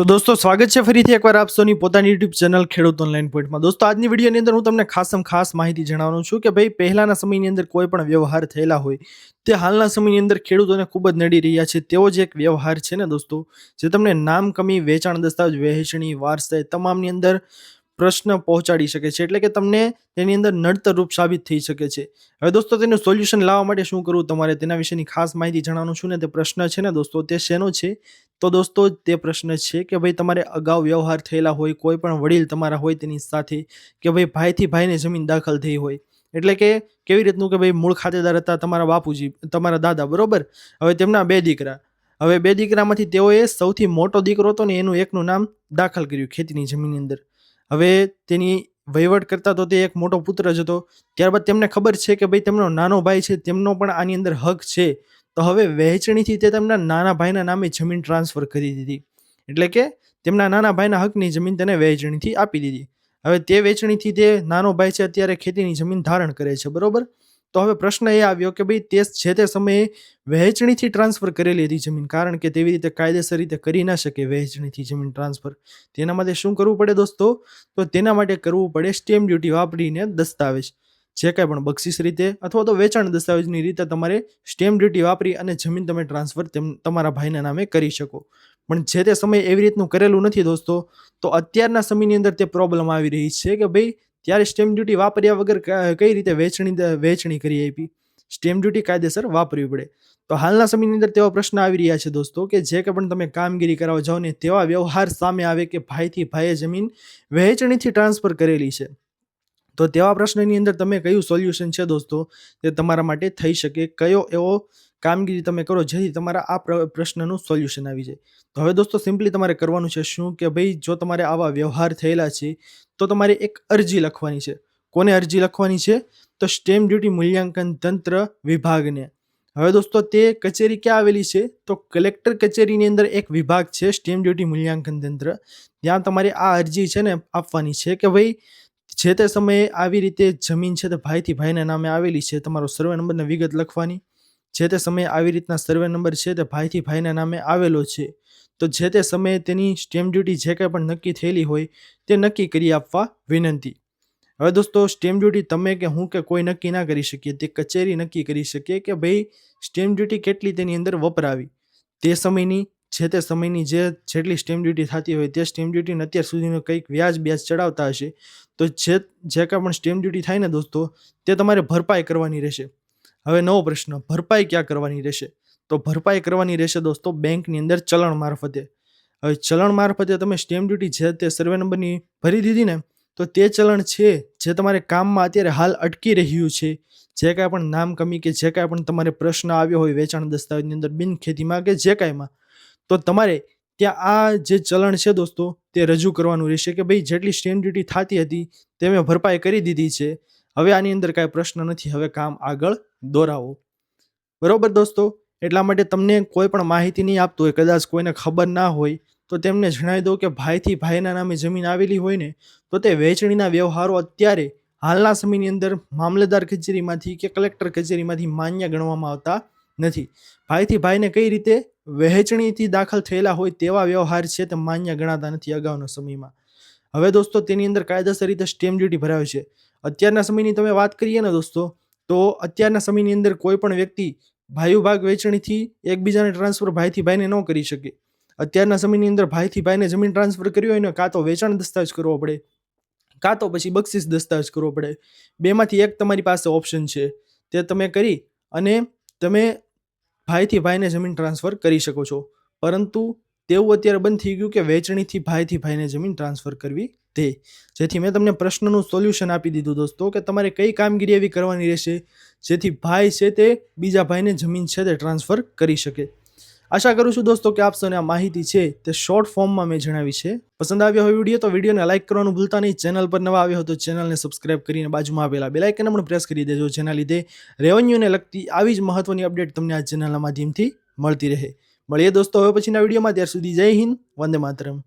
તો દોસ્તો, સ્વાગત છે ફરીથી એકવાર આપ સૌની પોતાની યુટ્યુબ ચેનલ ખેડૂત ઓનલાઈન પોઈન્ટમાં દોસ્તો, આજની વિડીયોની અંદર હું તમને ખાસમ ખાસ માહિતી જણાવવાનું છું કે ભાઈ, પહેલાના સમયની અંદર કોઈ પણ વ્યવહાર થયેલા હોય, તે હાલના સમયની અંદર ખેડૂતોને ખૂબ જ નડી રહ્યા છે. તેવો જ એક વ્યવહાર છે ને દોસ્તો, જે તમને નામ, કમી, વેચાણ દસ્તાવેજ, વહેંચણી, વારસાઈ, તમામની અંદર પ્રશ્ન પહોંચાડી શકે છે. એટલે કે તમને તેની અંદર નડતર રૂપ સાબિત થઈ શકે છે. હવે દોસ્તો, તેનું સોલ્યુશન લાવવા માટે શું કરવું? તમારે તેના વિશેની ખાસ માહિતી જણાવવાનું છું ને, તે પ્રશ્ન છે ને દોસ્તો, તે શેનો છે? તો દોસ્તો, તે પ્રશ્ન છે કે ભાઈ, તમારે અગાઉ વ્યવહાર થયેલા હોય, કોઈ પણ વડીલ તમારા હોય તેની સાથે, કે ભાઈ, ભાઈથી ભાઈને જમીન દાખલ થઈ હોય. એટલે કે કેવી રીતનું કે ભાઈ, મૂળ ખાતેદાર હતા તમારા બાપુજી, તમારા દાદા, બરોબર? હવે તેમના બે દીકરા. હવે બે દીકરામાંથી તેઓએ સૌથી મોટો દીકરો હતો ને, એનું એકનું નામ દાખલ કર્યું ખેતીની જમીનની અંદર. હવે તેની વહીવટ કરતા તો તે એક મોટો પુત્ર જ હતો. ત્યારબાદ તેમને ખબર છે કે ભાઈ તેમનો નાનો ભાઈ છે, તેમનો પણ આની અંદર હક છે. તો હવે વહેંચણીથી તે તેમના નાના ભાઈના નામે જમીન ટ્રાન્સફર કરી દીધી. એટલે કે તેમના નાના ભાઈના હકની જમીન તેને વહેંચણીથી આપી દીધી. હવે તે વેચણીથી તે નાનો ભાઈ છે, અત્યારે ખેતીની જમીન ધારણ કરે છે, બરોબર? તો હવે પ્રશ્ન એ આવ્યો કે ભાઈ તે છે તે સમયે વહેંચણીથી ટ્રાન્સફર કરેલી હતી જમીન, કારણ કે તેવી રીતે કાયદેસર રીતે કરી ના શકે વહેંચણીથી જમીન ટ્રાન્સફર તેના માટે શું કરવું પડે દોસ્તો? તો તેના માટે કરવું પડે સ્ટેમ્પ ડ્યુટી વાપરીને દસ્તાવેજ. જે કાંઈ પણ બક્ષિસ રીતે અથવા તો વેચાણ દસ્તાવેજની રીતે તમારે સ્ટેમ્પ ડ્યુટી વાપરી અને જમીન તમે ટ્રાન્સફર તેમ, તમારા ભાઈના નામે કરી શકો. પણ જે તે સમયે એવી રીતનું કરેલું નથી દોસ્તો, તો અત્યારના સમયની અંદર તે પ્રોબ્લેમ આવી રહી છે કે ભાઈ ત્યારે સ્ટેમ્પ ડ્યુટી વાપર્યા વગર કઈ રીતે વેચણી વેચણી કરી આપી સ્ટેમ્પ ડ્યુટી કાયદેસર વાપરવી પડે. તો હાલના સમયની અંદર તેવા પ્રશ્ન આવી રહ્યા છે દોસ્તો કે જે કે પણ તમે કામગીરી કરાવવા જાઓ ને તેવા વ્યવહાર સામે આવે કે ભાઈથી ભાઈએ જમીન વહેંચણીથી ટ્રાન્સફર કરેલી છે. તો તેવા પ્રશ્નની અંદર તમે કયું સોલ્યુશન છે દોસ્તો? તે તમારા માટે થઈ શકે. કયો એવો કામગીરી તમે કરો જેથી તમારા આ પ્ર- પ્રશ્નનું સોલ્યુશન આવી જાય. તો હવે દોસ્તો, સિમ્પલી તમારે કરવાનું છે શું કે ભાઈ, જો તમારે આવા વ્યવહાર થયેલા છે, તો તમારે એક અરજી લખવાની છે. કોને અરજી લખવાની છે? તો સ્ટેમ્પ ડ્યુટી મૂલ્યાંકન તંત્ર વિભાગને. હવે દોસ્તો, તે કચેરી ક્યાં આવેલી છે? તો કલેક્ટર કચેરીની અંદર એક વિભાગ છે, સ્ટેમ્પ ડ્યુટી મૂલ્યાંકન તંત્ર. ત્યાં તમારે આ અરજી છે ને આપવાની છે કે ભાઈ, જે તે સમયે આવી રીતે જમીન છે તે ભાઈથી ભાઈના નામે આવેલી છે, તમારો સર્વે નંબરને વિગત લખવાની. જે તે સમયે આવી રીતના સર્વે નંબર છે તે ભાઈથી ભાઈના નામે આવેલો છે. તો જે તે સમયે તેની સ્ટેમ્પ ડ્યુટી જે કંઈ પણ નક્કી થયેલી હોય તે નક્કી કરી આપવા વિનંતી. હવે દોસ્તો સ્ટેમ્પ ડ્યુટી તમે કે હું કે કોઈ નક્કી ના કરી શકીએ, તે કચેરી નક્કી કરી શકીએ કે ભાઈ સ્ટેમ્પ ડ્યુટી કેટલી તેની અંદર વપરાવી? તે સમયની, જે તે સમયની જે જેટલી સ્ટેમ્પ ડ્યુટી થતી હોય તે સ્ટેમ્પ ડ્યુટીને અત્યાર સુધીનો કંઈક વ્યાજ બ્યાજ ચડાવતા હશે. તો જે જે કાંઈ પણ સ્ટેમ્પ ડ્યુટી થાય ને દોસ્તો, તે તમારે ભરપાઈ કરવાની રહેશે. હવે નવો પ્રશ્ન, ભરપાઈ ક્યાં કરવાની રહેશે? તો ભરપાઈ કરવાની રહેશે દોસ્તો બેંકની અંદર ચલણ મારફતે. હવે ચલણ મારફતે તમે સ્ટેમ્પ ડ્યુટી જે તે સર્વે નંબરની ભરી દીધી ને, તો તે ચલણ છે જે તમારે કામમાં અત્યારે હાલ અટકી રહ્યું છે. જે કાંઈ પણ નામ કમી કે જે કાંઈ પણ તમારે પ્રશ્ન આવ્યો હોય વેચાણ દસ્તાવેજની અંદર બિન ખેતીમાં કે જે કાંઈમાં તો તમારે ત્યાં આ જે ચલણ છે દોસ્તો તે રજૂ કરવાનું રહેશે કે ભાઈ જેટલી સ્ટેમ્પ ડ્યુટી થતી હતી તે મેં ભરપાઈ કરી દીધી છે. હવે આની અંદર કાંઈ પ્રશ્ન નથી. હવે કામ આગળ દોરાવો. બરોબર દોસ્તો? એટલા માટે તમને કોઈ પણ માહિતી નહીં આપતું હોય, કદાચ કોઈને ખબર ના હોય, તો તેમને જણાવી દો કે ભાઈથી ભાઈના નામે જમીન આવેલી હોય ને, તો તે વહેંચણીના વ્યવહારો અત્યારે હાલના સમયની અંદર મામલેદાર કચેરીમાંથી કે કલેક્ટર કચેરીમાંથી માન્ય ગણવામાં આવતા નથી. ભાઈથી ભાઈને કઈ રીતે વહેંચણીથી દાખલ થયેલા હોય તેવા વ્યવહાર છે તે માન્ય ગણાતા નથી અગાઉના સમયમાં. હવે દોસ્તો, તેની અંદર કાયદેસર રીતે સ્ટેમ્પ ડ્યુટી ભરાવે છે. અત્યારના સમયની તમે વાત કરીએ ને દોસ્તો, તો અત્યારના સમયની અંદર કોઈ પણ વ્યક્તિ ભાઈઓ ભાગ વેચણીથી એકબીજાને ટ્રાન્સફર ભાઈથી ભાઈને ન કરી શકે. અત્યારના સમયની અંદર ભાઈથી ભાઈને જમીન ટ્રાન્સફર કરવી હોય ને, કાં તો વેચાણ દસ્તાવેજ કરવો પડે, કાં તો પછી બક્ષિસ દસ્તાવેજ કરવો પડે. બેમાંથી એક તમારી પાસે ઓપ્શન છે. તે તમે કરી અને તમે ભાઈથી ભાઈને જમીન ટ્રાન્સફર કરી શકો છો. પરંતુ તેવું અત્યારે બંધ થઈ ગયું કે વેચણીથી ભાઈથી ભાઈને જમીન ટ્રાન્સફર કરવી તે. જેથી મેં તમને પ્રશ્નનું સોલ્યુશન આપી દીધું દોસ્તો, કે તમારે કઈ કામગીરી એવી કરવાની રહેશે, જેથી ભાઈ છે તે બીજા ભાઈને જમીન છે તે ટ્રાન્સફર કરી શકે. આશા કરું છું દોસ્તો કે આપ આ માહિતી છે તે શોર્ટ ફોર્મમાં મેં જણાવી છે. પસંદ આવ્યો હોય વીડિયો તો વિડીયોને લાઇક કરવાનું ભૂલતા નહીં. ચેનલ પર નવા આવ્યો હોય તો ચેનલને સબસ્ક્રાઇબ કરીને બાજુમાં આવેલા બેલાઇકને પણ પ્રેસ કરી દેજો, જેના લીધે રેવન્યુને લગતી આવી જ મહત્વની અપડેટ તમને આ ચેનલના માધ્યમથી મળતી રહે. મળીએ દોસ્તો હવે પછીના વિડીયોમાં. ત્યાર સુધી જય હિન્દ, વંદે માતરમ.